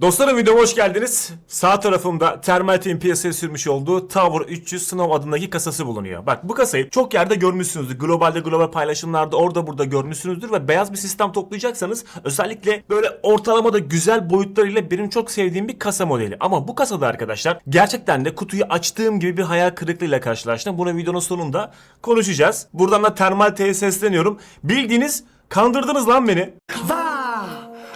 Dostlarım videoma hoş geldiniz. Sağ tarafımda Thermaltake'in piyasaya sürmüş olduğu Tower 300 Snow adındaki kasası bulunuyor. Bak bu kasayı çok yerde görmüşsünüzdür. Globalde global paylaşımlarda orada burada görmüşsünüzdür ve beyaz bir sistem toplayacaksanız özellikle böyle ortalamada güzel boyutlarıyla benim çok sevdiğim bir kasa modeli. Ama bu kasada arkadaşlar gerçekten de kutuyu açtığım gibi bir hayal kırıklığıyla karşılaştım. Bunu videonun sonunda konuşacağız. Buradan da Thermaltake'e sesleniyorum. Bildiğiniz kandırdınız lan beni.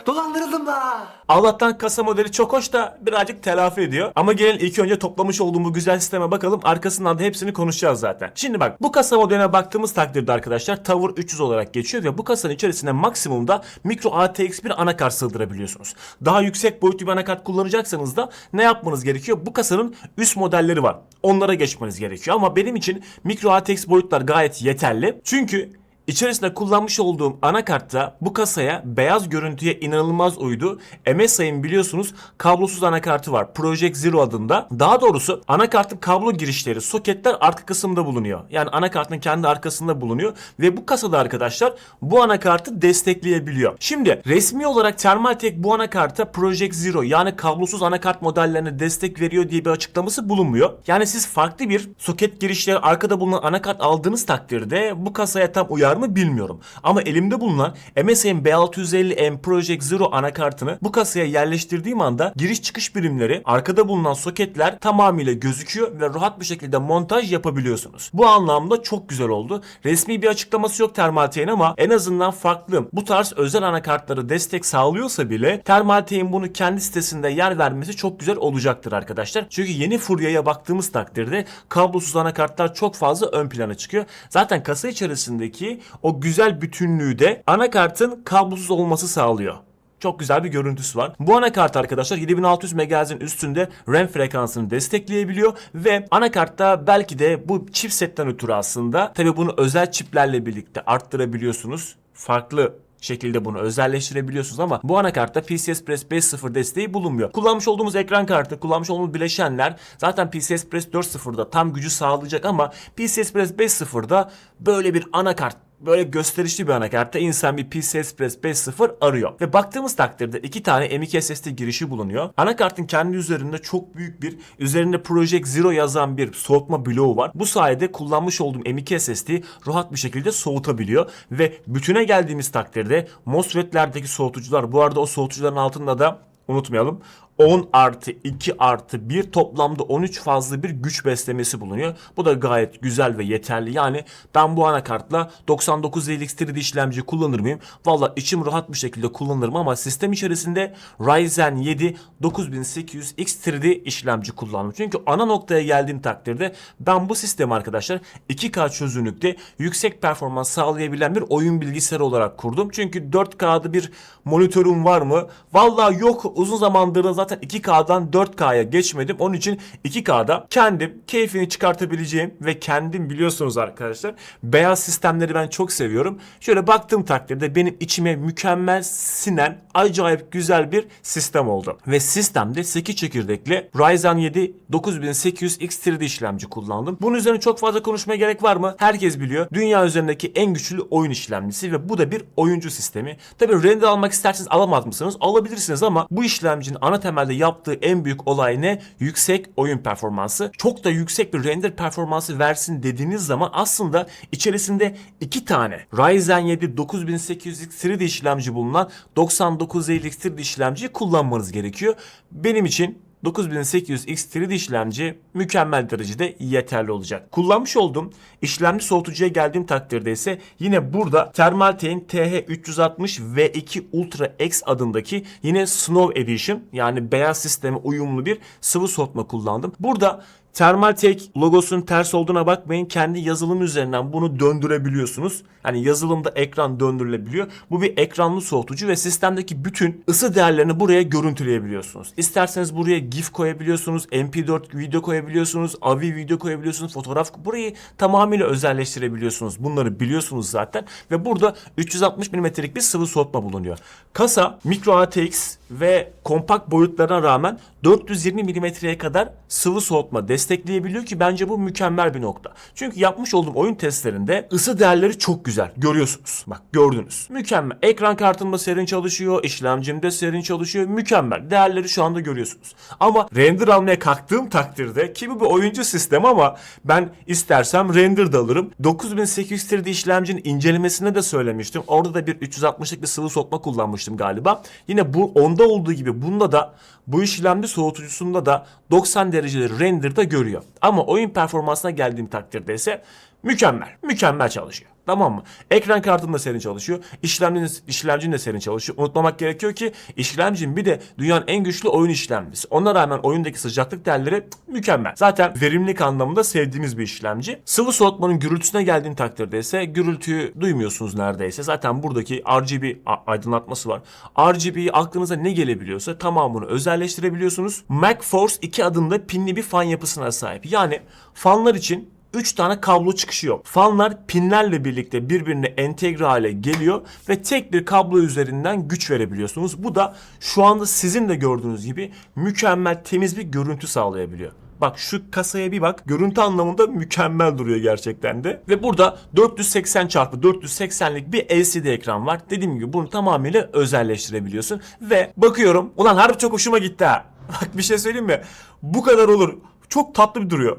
Dolandırıldım da. Allah'tan kasa modeli çok hoş da birazcık telafi ediyor. Ama gelin ilk önce toplamış olduğum bu güzel sisteme bakalım. Arkasından da hepsini konuşacağız zaten. Şimdi bak bu kasa modeline baktığımız takdirde arkadaşlar Tower 300 olarak geçiyor ve bu kasanın içerisine maksimumda micro ATX bir anakart sığdırabiliyorsunuz. Daha yüksek boyutlu bir anakart kullanacaksanız da ne yapmanız gerekiyor? Bu kasanın üst modelleri var. Onlara geçmeniz gerekiyor ama benim için micro ATX boyutlar gayet yeterli. Çünkü İçerisinde kullanmış olduğum anakartta bu kasaya beyaz görüntüye inanılmaz uydu. MSI'nin biliyorsunuz kablosuz anakartı var. Project Zero adında. Daha doğrusu anakartın kablo girişleri, soketler arka kısımda bulunuyor. Yani anakartın kendi arkasında bulunuyor. Ve bu kasada arkadaşlar bu anakartı destekleyebiliyor. Şimdi resmi olarak Thermaltake bu anakarta Project Zero yani kablosuz anakart modellerine destek veriyor diye bir açıklaması bulunmuyor. Yani siz farklı bir soket girişleri arkada bulunan anakart aldığınız takdirde bu kasaya tam uyar mı bilmiyorum. Ama elimde bulunan MSI'nin B650M Project Zero anakartını bu kasaya yerleştirdiğim anda giriş çıkış birimleri arkada bulunan soketler tamamıyla gözüküyor ve rahat bir şekilde montaj yapabiliyorsunuz. Bu anlamda çok güzel oldu. Resmi bir açıklaması yok Thermaltake'in ama en azından farklı bu tarz özel anakartları destek sağlıyorsa bile Thermaltake'in bunu kendi sitesinde yer vermesi çok güzel olacaktır arkadaşlar. Çünkü yeni furyaya baktığımız takdirde kablosuz anakartlar çok fazla ön plana çıkıyor. Zaten kasa içerisindeki o güzel bütünlüğü de anakartın kablosuz olması sağlıyor. Çok güzel bir görüntüsü var. Bu anakart arkadaşlar 7600 MHz'in üstünde RAM frekansını destekleyebiliyor ve anakartta belki de bu chipsetten ötürü aslında tabi bunu özel çiplerle birlikte arttırabiliyorsunuz. Farklı şekilde bunu özelleştirebiliyorsunuz ama bu anakartta PCI Express 5.0 desteği bulunmuyor. Kullanmış olduğumuz ekran kartı, kullanmış olduğumuz bileşenler zaten PCI Express 4.0'da tam gücü sağlayacak ama PCI Express 5.0'da böyle bir anakart böyle gösterişli bir anakartta insan bir PCI Express 5.0 arıyor. Ve baktığımız takdirde iki tane M.2 SSD girişi bulunuyor. Anakartın kendi üzerinde çok büyük bir üzerinde Project Zero yazan bir soğutma bloğu var. Bu sayede kullanmış olduğum M.2 SSD rahat bir şekilde soğutabiliyor. Ve bütüne geldiğimiz takdirde MOSFET'lerdeki soğutucular bu arada o soğutucuların altında da unutmayalım 10 artı 2 artı 1 toplamda 13 fazla bir güç beslemesi bulunuyor. Bu da gayet güzel ve yeterli. Yani ben bu anakartla 9950X 3D işlemci kullanır mıyım? Valla içim rahat bir şekilde kullanırım ama sistem içerisinde Ryzen 7 9800X 3D işlemci kullandım. Çünkü ana noktaya geldiğim takdirde ben bu sistemi arkadaşlar 2K çözünürlükte yüksek performans sağlayabilen bir oyun bilgisayarı olarak kurdum. Çünkü 4K'da bir monitörüm var mı? Valla yok. Uzun zamandır zaten 2K'dan 4K'ya geçmedim. Onun için 2K'da kendim keyfini çıkartabileceğim ve kendim biliyorsunuz arkadaşlar beyaz sistemleri ben çok seviyorum. Şöyle baktığım takdirde benim içime mükemmel sinen acayip güzel bir sistem oldu. Ve sistemde 8 çekirdekli Ryzen 7 9800X 3D işlemci kullandım. Bunun üzerine çok fazla konuşmaya gerek var mı? Herkes biliyor. Dünya üzerindeki en güçlü oyun işlemcisi ve bu da bir oyuncu sistemi. Tabi render almak isterseniz alamaz mısınız? Alabilirsiniz ama bu işlemcinin ana temelde yaptığı en büyük olay ne? Yüksek oyun performansı. Çok da yüksek bir render performansı versin dediğiniz zaman aslında içerisinde iki tane Ryzen 7 9800X 3D işlemci bulunan 9950X 3D işlemciyi kullanmanız gerekiyor. Benim için 9800X 3D işlemci mükemmel derecede yeterli olacak. Kullanmış olduğum işlemci soğutucuya geldiğim takdirde ise yine burada Thermaltake'in TH360 V2 Ultra X adındaki yine Snow Edition yani beyaz sisteme uyumlu bir sıvı soğutma kullandım. Burada Thermaltake logosunun ters olduğuna bakmayın. Kendi yazılım üzerinden bunu döndürebiliyorsunuz. Hani yazılımda ekran döndürülebiliyor. Bu bir ekranlı soğutucu ve sistemdeki bütün ısı değerlerini buraya görüntüleyebiliyorsunuz. İsterseniz buraya GIF koyabiliyorsunuz, MP4 video koyabiliyorsunuz, AVI video koyabiliyorsunuz, fotoğraf burayı tamamıyla özelleştirebiliyorsunuz. Bunları biliyorsunuz zaten ve burada 360 mm'lik bir sıvı soğutma bulunuyor. Kasa micro ATX ve kompakt boyutlarına rağmen 420 mm'ye kadar sıvı soğutma destek destekleyebiliyor ki bence bu mükemmel bir nokta. Çünkü yapmış olduğum oyun testlerinde ısı değerleri çok güzel. Görüyorsunuz. Bak gördünüz. Mükemmel. Ekran kartımda serin çalışıyor. işlemcimde serin çalışıyor. Mükemmel. Değerleri şu anda görüyorsunuz. Ama render almaya kalktığım takdirde ki bu bir oyuncu sistemi ama ben istersem render de alırım. 9800 3D işlemcinin incelemesinde de söylemiştim. Orada da bir 360'lık bir sıvı soğutma kullanmıştım galiba. Yine bu onda olduğu gibi bunda da bu işlemci soğutucusunda da 90 dereceleri renderda görüyor. Ama oyun performansına geldiğim takdirde ise mükemmel. Mükemmel çalışıyor. Tamam mı? Ekran kartım da serin çalışıyor. İşlemcin, işlemcin de serin çalışıyor. Unutmamak gerekiyor ki işlemcim bir de dünyanın en güçlü oyun işlemcisi. Ona rağmen oyundaki sıcaklık değerleri mükemmel. Zaten verimlilik anlamında sevdiğimiz bir işlemci. Sıvı soğutmanın gürültüsüne geldiğin takdirde ise gürültüyü duymuyorsunuz neredeyse. Zaten buradaki RGB aydınlatması var. RGB'yi aklınıza ne gelebiliyorsa tamamını özelleştirebiliyorsunuz. MacForce iki adımda pinli bir fan yapısına sahip. Yani fanlar için 3 tane kablo çıkışı yok. Fanlar pinlerle birlikte birbirine entegre hale geliyor ve tek bir kablo üzerinden güç verebiliyorsunuz. Bu da şu anda sizin de gördüğünüz gibi mükemmel temiz bir görüntü sağlayabiliyor. Bak şu kasaya bir bak. Görüntü anlamında mükemmel duruyor gerçekten de. Ve burada 480 çarpı 480'lik bir LCD ekran var. Dediğim gibi bunu tamamıyla özelleştirebiliyorsun. Ve bakıyorum ulan harbi çok hoşuma gitti ha. Bak bir şey söyleyeyim mi? Bu kadar olur. Çok tatlı bir duruyor.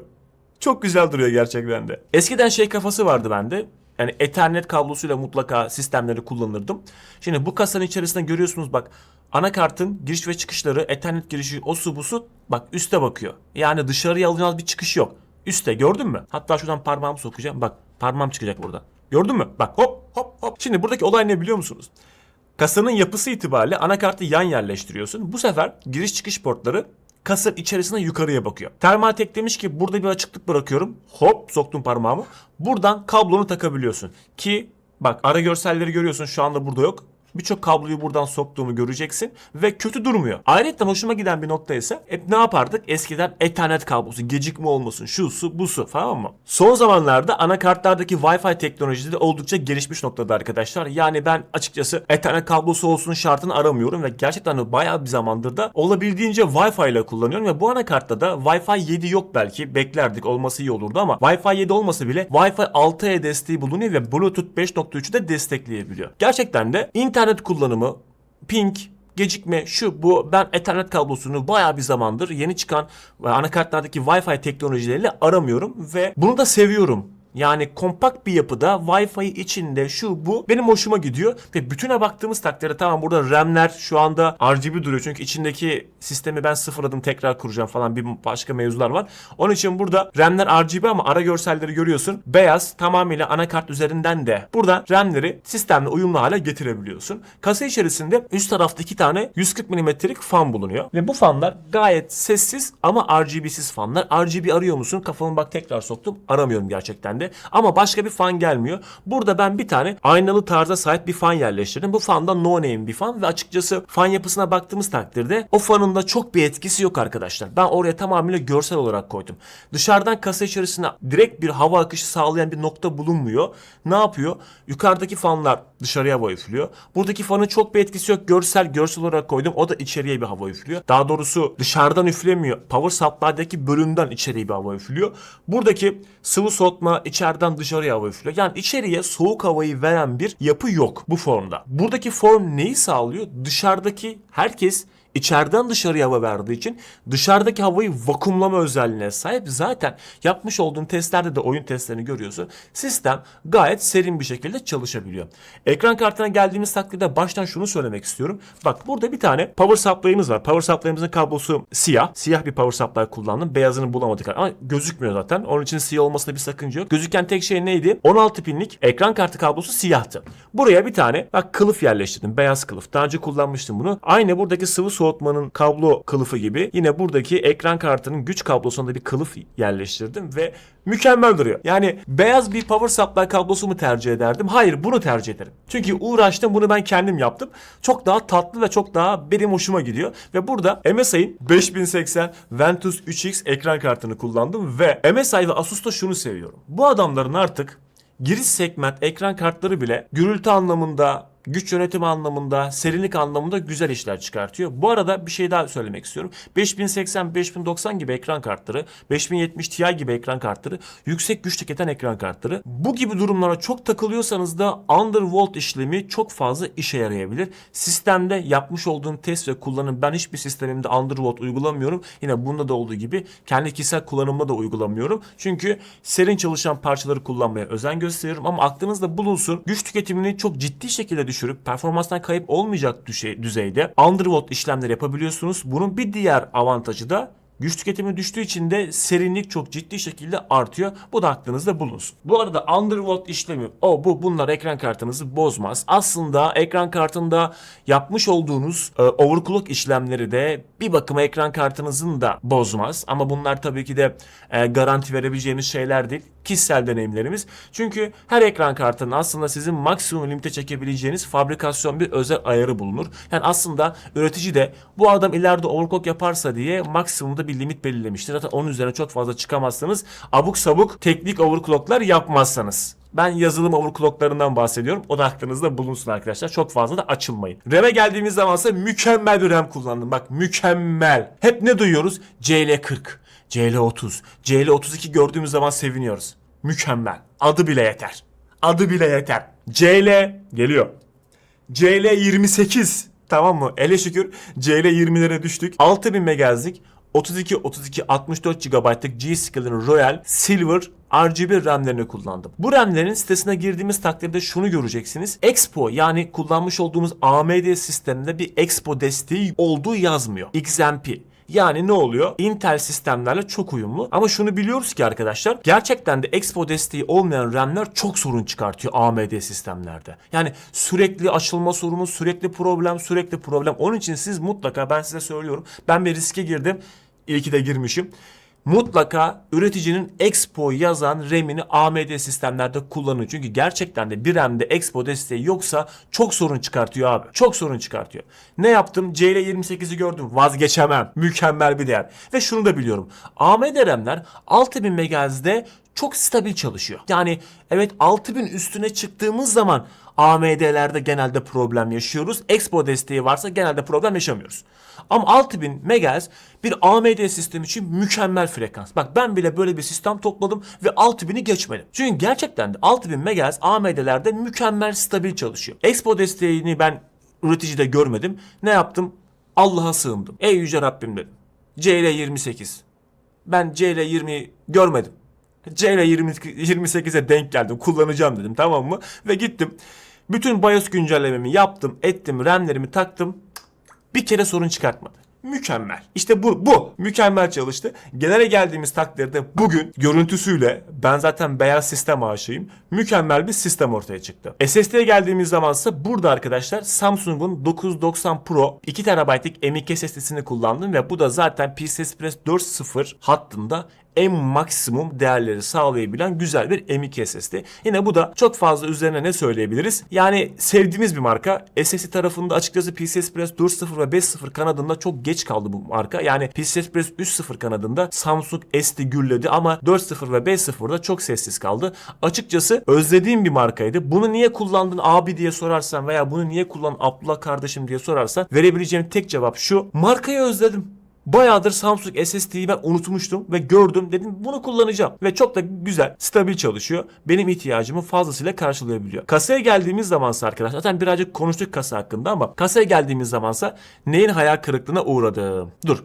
Çok güzel duruyor gerçekten de. Eskiden şey kafası vardı bende. Yani Ethernet kablosuyla mutlaka sistemleri kullanırdım. Şimdi bu kasanın içerisinde görüyorsunuz bak anakartın giriş ve çıkışları Ethernet girişi o su bu su bak üste bakıyor. Yani dışarıya alacağınız bir çıkış yok. Üste gördün mü? Hatta şuradan parmağımı sokacağım. Bak parmağım çıkacak burada. Gördün mü? Bak hop hop hop. Şimdi buradaki olay ne biliyor musunuz? Kasanın yapısı itibariyle anakartı yan yerleştiriyorsun. Bu sefer giriş çıkış portları kasanın içerisine yukarıya bakıyor. Thermaltake demiş ki burada bir açıklık bırakıyorum. Hop soktum parmağımı. Buradan kablonu takabiliyorsun. Ki bak ara görselleri görüyorsun şu anda burada yok. Birçok kabloyu buradan soktuğumu göreceksin ve kötü durmuyor. Ayrıca hoşuma giden bir nokta ise hep ne yapardık? Eskiden Ethernet kablosu, gecikme olmasın, şu su, bu su tamam mı? Son zamanlarda anakartlardaki Wi-Fi teknolojileri oldukça gelişmiş noktada arkadaşlar. Yani ben açıkçası Ethernet kablosu olsun şartını aramıyorum ve gerçekten de bayağı bir zamandır da olabildiğince Wi-Fi ile kullanıyorum ve bu anakartta da Wi-Fi 7 yok belki. Beklerdik olması iyi olurdu ama Wi-Fi 7 olmasa bile Wi-Fi 6E desteği bulunuyor ve Bluetooth 5.3'ü de destekleyebiliyor. Gerçekten de internet kullanımı, ping, gecikme şu bu ben ethernet kablosunu bayağı bir zamandır yeni çıkan anakartlardaki Wi-Fi teknolojileriyle aramıyorum ve bunu da seviyorum. Yani kompakt bir yapıda Wi-Fi içinde şu bu benim hoşuma gidiyor ve bütüne baktığımız takdirde tamam burada RAM'ler şu anda RGB duruyor çünkü içindeki sistemi ben sıfırladım tekrar kuracağım falan bir başka mevzular var. Onun için burada RAM'ler RGB ama ara görselleri görüyorsun. Beyaz tamamıyla anakart üzerinden de buradan RAM'leri sistemle uyumlu hale getirebiliyorsun. Kasa içerisinde üst tarafta iki tane 140 mm'lik fan bulunuyor ve bu fanlar gayet sessiz ama RGB'siz fanlar. RGB arıyor musun? Kafamı bak tekrar soktum. Aramıyorum gerçekten de. Ama başka bir fan gelmiyor. Burada ben bir tane aynalı tarza sahip bir fan yerleştirdim. Bu fan da no name bir fan ve açıkçası fan yapısına baktığımız takdirde o fanın da çok bir etkisi yok arkadaşlar. Ben oraya tamamıyla görsel olarak koydum. Dışarıdan kasa içerisine direkt bir hava akışı sağlayan bir nokta bulunmuyor. Ne yapıyor? Yukarıdaki fanlar dışarıya hava üflüyor. Buradaki fanın çok bir etkisi yok. Görsel görsel olarak koydum. O da içeriye bir hava üflüyor. Daha doğrusu dışarıdan üflemiyor. Power supply'daki bölümden içeriye bir hava üflüyor. Buradaki sıvı soğutma içeriden dışarıya hava üflüyor. Yani içeriye soğuk havayı veren bir yapı yok bu formda. Buradaki form neyi sağlıyor? Dışarıdaki herkes içeriden dışarıya hava verdiği için dışarıdaki havayı vakumlama özelliğine sahip. Zaten yapmış olduğum testlerde de oyun testlerini görüyorsun. Sistem gayet serin bir şekilde çalışabiliyor. Ekran kartına geldiğimiz takdirde baştan şunu söylemek istiyorum. Bak burada bir tane power supply'ımız var. Power supply'ımızın kablosu siyah. Siyah bir power supply kullandım. Beyazını bulamadık ama gözükmüyor zaten. Onun için siyah olmasında bir sakınca yok. Gözüken tek şey neydi? 16 pinlik ekran kartı kablosu siyahtı. Buraya bir tane bak kılıf yerleştirdim. Beyaz kılıf. Daha önce kullanmıştım bunu. Aynı buradaki sıvı soğutmanın kablo kılıfı gibi yine buradaki ekran kartının güç kablosunda bir kılıf yerleştirdim ve mükemmel duruyor. Yani beyaz bir power supply kablosu mu tercih ederdim? Hayır bunu tercih ederim. Çünkü uğraştım bunu ben kendim yaptım. Çok daha tatlı ve çok daha benim hoşuma gidiyor. Ve burada MSI'ın 5080 Ventus 3X ekran kartını kullandım ve MSI ve Asus'ta şunu seviyorum. Bu adamların artık giriş segment ekran kartları bile gürültü anlamında güç yönetimi anlamında, serinlik anlamında güzel işler çıkartıyor. Bu arada bir şey daha söylemek istiyorum. 5080, 5090 gibi ekran kartları, 5070 Ti gibi ekran kartları, yüksek güç tüketen ekran kartları. Bu gibi durumlara çok takılıyorsanız da undervolt işlemi çok fazla işe yarayabilir. Sistemde yapmış olduğum test ve kullanım ben hiçbir sistemimde undervolt uygulamıyorum. Yine bunda da olduğu gibi kendi kişisel kullanımda da uygulamıyorum. Çünkü serin çalışan parçaları kullanmaya özen gösteriyorum ama aklınızda bulunsun. Güç tüketimini çok ciddi şekilde düşürüp performanstan kayıp olmayacak düzeyde undervolt işlemler yapabiliyorsunuz. Bunun bir diğer avantajı da Güç tüketimi düştüğü için de serinlik çok ciddi şekilde artıyor. Bu da aklınızda bulunsun. Bu arada undervolt işlemi o bu bunlar ekran kartınızı bozmaz. Aslında ekran kartında yapmış olduğunuz e, overclock işlemleri de bir bakıma ekran kartınızın da bozmaz. Ama bunlar tabii ki de e, garanti verebileceğimiz şeyler değil. Kişisel deneyimlerimiz. Çünkü her ekran kartının aslında sizin maksimum limite çekebileceğiniz fabrikasyon bir özel ayarı bulunur. Yani aslında üretici de bu adam ileride overclock yaparsa diye maksimumda bir limit belirlemiştir. Zaten onun üzerine çok fazla çıkamazsanız abuk sabuk teknik overclocklar yapmazsanız. Ben yazılım overclocklarından bahsediyorum. O da aklınızda bulunsun arkadaşlar. Çok fazla da açılmayın. RAM'e geldiğimiz zamansa mükemmel bir RAM kullandım. Bak mükemmel. Hep ne duyuyoruz? CL40, CL30, CL32 gördüğümüz zaman seviniyoruz. Mükemmel. Adı bile yeter. Adı bile yeter. CL geliyor. CL28 tamam mı? Ele şükür CL20'lere düştük. 6000 MHz'lik 32 32 64 GB'lık G-Skill'in Royal Silver RGB RAM'lerini kullandım. Bu RAM'lerin sitesine girdiğimiz takdirde şunu göreceksiniz. Expo yani kullanmış olduğumuz AMD sisteminde bir Expo desteği olduğu yazmıyor. XMP. Yani ne oluyor? Intel sistemlerle çok uyumlu. Ama şunu biliyoruz ki arkadaşlar gerçekten de Expo desteği olmayan RAM'ler çok sorun çıkartıyor AMD sistemlerde. Yani sürekli açılma sorunu, sürekli problem, sürekli problem. Onun için siz mutlaka ben size söylüyorum. Ben bir riske girdim. İyi ki de girmişim. Mutlaka üreticinin Expo yazan RAM'ini AMD sistemlerde kullanın. Çünkü gerçekten de bir RAM'de Expo desteği yoksa çok sorun çıkartıyor abi. Çok sorun çıkartıyor. Ne yaptım? CL28'i gördüm. Vazgeçemem. Mükemmel bir değer. Ve şunu da biliyorum. AMD RAM'ler 6000 MHz'de çok stabil çalışıyor. Yani evet 6000 üstüne çıktığımız zaman AMD'lerde genelde problem yaşıyoruz. Expo desteği varsa genelde problem yaşamıyoruz. Ama 6000 MHz bir AMD sistemi için mükemmel frekans. Bak ben bile böyle bir sistem topladım ve 6000'i geçmedim. Çünkü gerçekten de 6000 MHz AMD'lerde mükemmel stabil çalışıyor. Expo desteğini ben üreticide görmedim. Ne yaptım? Allah'a sığındım. Ey yüce Rabbim dedim. CL28. Ben CL20'yi görmedim. CL28'e denk geldim. Kullanacağım dedim tamam mı? Ve gittim. Bütün BIOS güncellememi yaptım, ettim, RAM'lerimi taktım. Bir kere sorun çıkartmadı. Mükemmel. İşte bu, bu. Mükemmel çalıştı. Genele geldiğimiz takdirde bugün görüntüsüyle ben zaten beyaz sistem aşığıyım. Mükemmel bir sistem ortaya çıktı. SSD'ye geldiğimiz zamansa burada arkadaşlar Samsung'un 990 Pro 2 TB'lik M.2 SSD'sini kullandım ve bu da zaten PCI Express 4.0 hattında en maksimum değerleri sağlayabilen güzel bir M.2 SSD. Yine bu da çok fazla üzerine ne söyleyebiliriz? Yani sevdiğimiz bir marka. SSD tarafında açıkçası PCI Express 4.0 ve 5.0 kanadında çok geç kaldı bu marka. Yani PCI Express 3.0 kanadında Samsung esti gürledi ama 4.0 ve 5.0'da çok sessiz kaldı. Açıkçası özlediğim bir markaydı. Bunu niye kullandın abi diye sorarsan veya bunu niye kullan Abdullah kardeşim diye sorarsan verebileceğim tek cevap şu. Markayı özledim. Bayağıdır Samsung SSD'yi ben unutmuştum ve gördüm dedim bunu kullanacağım. Ve çok da güzel, stabil çalışıyor. Benim ihtiyacımı fazlasıyla karşılayabiliyor. Kasaya geldiğimiz zamansa arkadaşlar zaten birazcık konuştuk kasa hakkında ama kasaya geldiğimiz zamansa neyin hayal kırıklığına uğradım. Dur.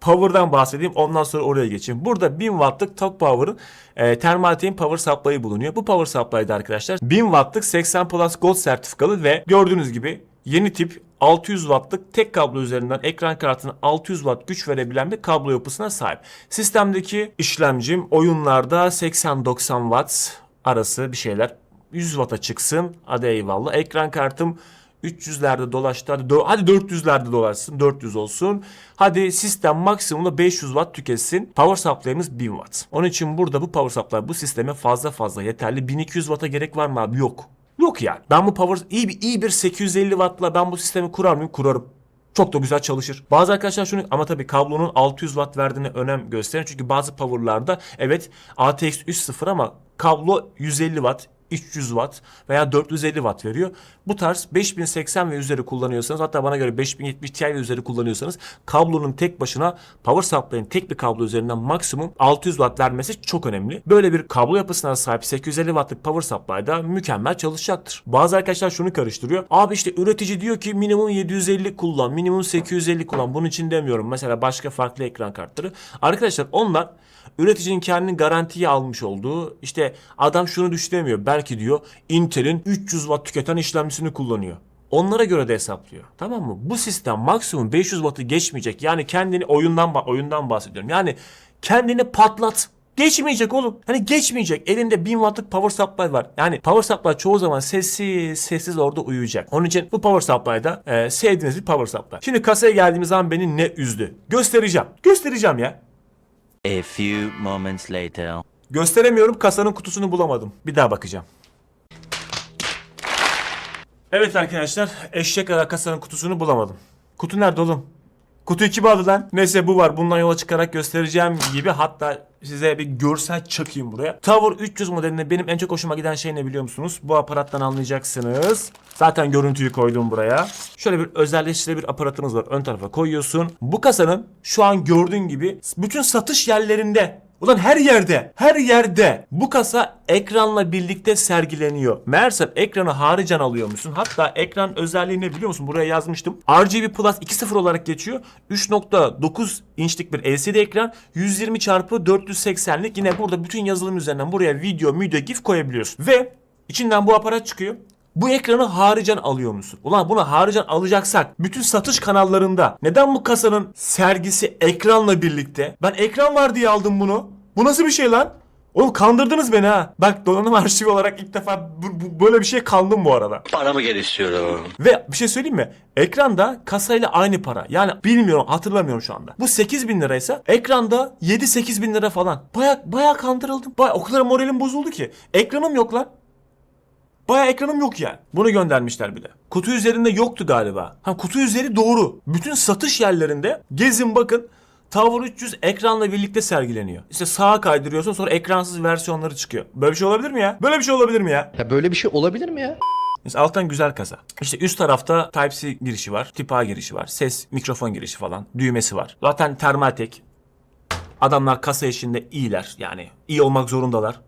Power'dan bahsedeyim ondan sonra oraya geçeyim. Burada 1000 wattlık Talk Power'ın e, Thermaltake'in power supply'ı bulunuyor. Bu power supply'da arkadaşlar 1000 wattlık 80 Plus Gold sertifikalı ve gördüğünüz gibi yeni tip 600 wattlık tek kablo üzerinden ekran kartına 600 watt güç verebilen bir kablo yapısına sahip. Sistemdeki işlemcim oyunlarda 80-90 watt arası bir şeyler 100 watt'a çıksın. Hadi eyvallah. Ekran kartım 300'lerde dolaştı. Hadi, hadi 400'lerde dolaşsın. 400 olsun. Hadi sistem maksimumda 500 watt tüketsin. Power supply'ımız 1000 watt. Onun için burada bu power supply bu sisteme fazla fazla yeterli. 1200 watt'a gerek var mı abi? Yok. Yok yani. Ben bu power iyi bir iyi bir 850 wattla ben bu sistemi kurar mıyım? Kurarım. Çok da güzel çalışır. Bazı arkadaşlar şunu ama tabii kablonun 600 watt verdiğine önem gösterin. Çünkü bazı power'larda evet ATX 3.0 ama kablo 150 watt 300 watt veya 450 watt veriyor. Bu tarz 5080 ve üzeri kullanıyorsanız hatta bana göre 5070 Ti ve üzeri kullanıyorsanız kablonun tek başına power supply'ın tek bir kablo üzerinden maksimum 600 watt vermesi çok önemli. Böyle bir kablo yapısına sahip 850 wattlık power supply'da mükemmel çalışacaktır. Bazı arkadaşlar şunu karıştırıyor. Abi işte üretici diyor ki minimum 750 kullan, minimum 850 kullan. Bunun için demiyorum. Mesela başka farklı ekran kartları. Arkadaşlar onlar üreticinin kendini garantiye almış olduğu işte adam şunu düşünemiyor. Belki diyor Intel'in 300 watt tüketen işlemcisini kullanıyor. Onlara göre de hesaplıyor. Tamam mı? Bu sistem maksimum 500 wattı geçmeyecek. Yani kendini oyundan oyundan bahsediyorum. Yani kendini patlat. Geçmeyecek oğlum. Hani geçmeyecek. Elinde 1000 wattlık power supply var. Yani power supply çoğu zaman sessiz sessiz orada uyuyacak. Onun için bu power supply'da e, sevdiğiniz bir power supply. Şimdi kasaya geldiğimiz zaman beni ne üzdü? Göstereceğim. Göstereceğim ya. A few moments later. Gösteremiyorum kasanın kutusunu bulamadım. Bir daha bakacağım. Evet arkadaşlar eşek ara kasanın kutusunu bulamadım. Kutu nerede oğlum? Kutuyu kim aldı lan? Neyse bu var. Bundan yola çıkarak göstereceğim gibi hatta size bir görsel çakayım buraya. Tower 300 modelinde benim en çok hoşuma giden şey ne biliyor musunuz? Bu aparattan anlayacaksınız. Zaten görüntüyü koydum buraya. Şöyle bir özelleştirilebilir bir aparatımız var. Ön tarafa koyuyorsun. Bu kasanın şu an gördüğün gibi bütün satış yerlerinde Ulan her yerde, her yerde bu kasa ekranla birlikte sergileniyor. Meğersem ekranı haricen alıyor musun? Hatta ekran özelliği ne biliyor musun? Buraya yazmıştım. RGB Plus 2.0 olarak geçiyor. 3.9 inçlik bir LCD ekran. 120 çarpı 480'lik. Yine burada bütün yazılım üzerinden buraya video, video, gif koyabiliyorsun. Ve içinden bu aparat çıkıyor. Bu ekranı haricen alıyor musun? Ulan bunu haricen alacaksak bütün satış kanallarında neden bu kasanın sergisi ekranla birlikte? Ben ekran var diye aldım bunu. Bu nasıl bir şey lan? Oğlum kandırdınız beni ha. Bak donanım arşivi olarak ilk defa bu- bu- böyle bir şey kandım bu arada. Paramı geri istiyorum. Ve bir şey söyleyeyim mi? Ekranda kasayla aynı para. Yani bilmiyorum hatırlamıyorum şu anda. Bu 8 bin liraysa ekranda 7-8 bin lira falan. Baya baya kandırıldım. Baya o kadar moralim bozuldu ki. Ekranım yok lan. Baya ekranım yok yani. Bunu göndermişler bir de. Kutu üzerinde yoktu galiba. Ha kutu üzeri doğru. Bütün satış yerlerinde gezin bakın. Tower 300 ekranla birlikte sergileniyor. İşte sağa kaydırıyorsun sonra ekransız versiyonları çıkıyor. Böyle bir şey olabilir mi ya? Böyle bir şey olabilir mi ya? Ya böyle bir şey olabilir mi ya? Mesela alttan güzel kasa. İşte üst tarafta Type-C girişi var. Tip A girişi var. Ses, mikrofon girişi falan. Düğmesi var. Zaten Thermaltake. Adamlar kasa işinde iyiler. Yani iyi olmak zorundalar.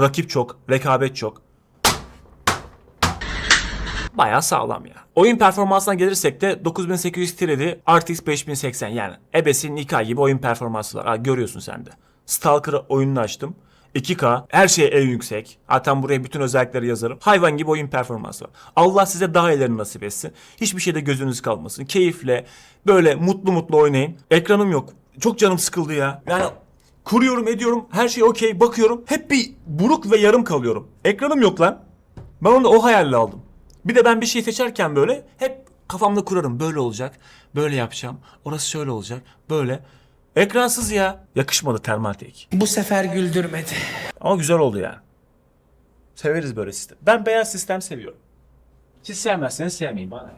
Rakip çok, rekabet çok. Bayağı sağlam ya. Oyun performansına gelirsek de 9800 tiredi RTX 5080 yani ebesin Nikai gibi oyun performansı var. Ha, görüyorsun sen de. Stalker oyununu açtım. 2K, her şey en yüksek. Zaten buraya bütün özellikleri yazarım. Hayvan gibi oyun performansı var. Allah size daha iyilerini nasip etsin. Hiçbir şeyde gözünüz kalmasın. Keyifle, böyle mutlu mutlu oynayın. Ekranım yok. Çok canım sıkıldı ya. Yani kuruyorum ediyorum. Her şey okey. Bakıyorum. Hep bir buruk ve yarım kalıyorum. Ekranım yok lan. Ben onu o hayalle aldım. Bir de ben bir şey seçerken böyle hep kafamda kurarım. Böyle olacak. Böyle yapacağım. Orası şöyle olacak. Böyle. Ekransız ya. Yakışmadı Thermaltake. Bu sefer güldürmedi. Ama güzel oldu yani. Severiz böyle sistem. Ben beyaz sistem seviyorum. Siz sevmezseniz sevmeyin bana.